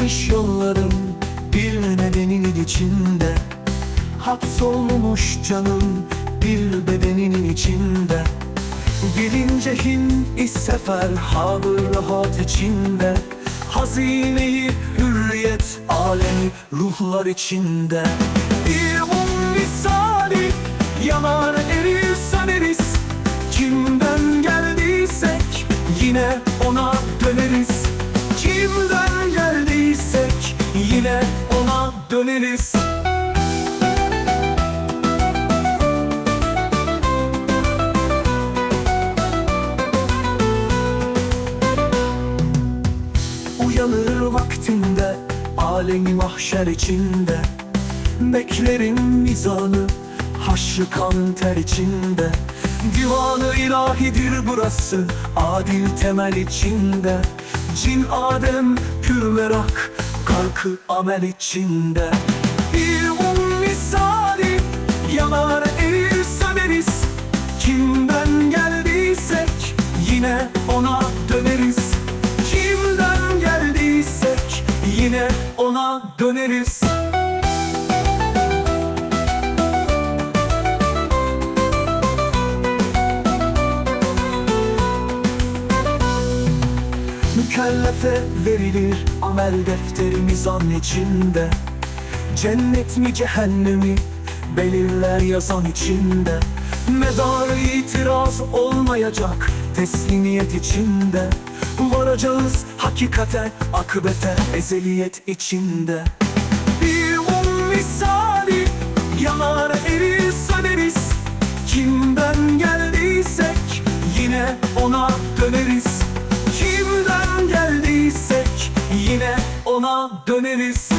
Kapanmış yollarım bir nedeninin içinde. Hapsolmuş canım bir bedeninin içinde. Gelince hin is sefer habır rahat içinde. Hazineyi hürriyet alemi ruhlar içinde. Bir mum misali yanar erir saneriz Kimden geldiysek yine ona döneriz. Yine ona döneriz. Uyanır vaktinde alemi mahşer içinde. Beklerin mizanı haşrı kan ter içinde. Divanı ilahidir burası adil temel içinde. Cin Adem pür merak kalkı amel içinde. Bir mum misali yanar erir söneriz Kimden geldiysek yine ona döneriz. Kimden geldiysek yine ona döneriz Mükellefe verilir amel defteri mizan içinde. Cennet mi cehennemi belirler yazan içinde. Medar itiraz olmayacak teslimiyet içinde. Varacağız hakikate, akıbete, ezeliyet içinde. Bir mum misali yanar erir söneriz Kimden geldiysek yine döneriz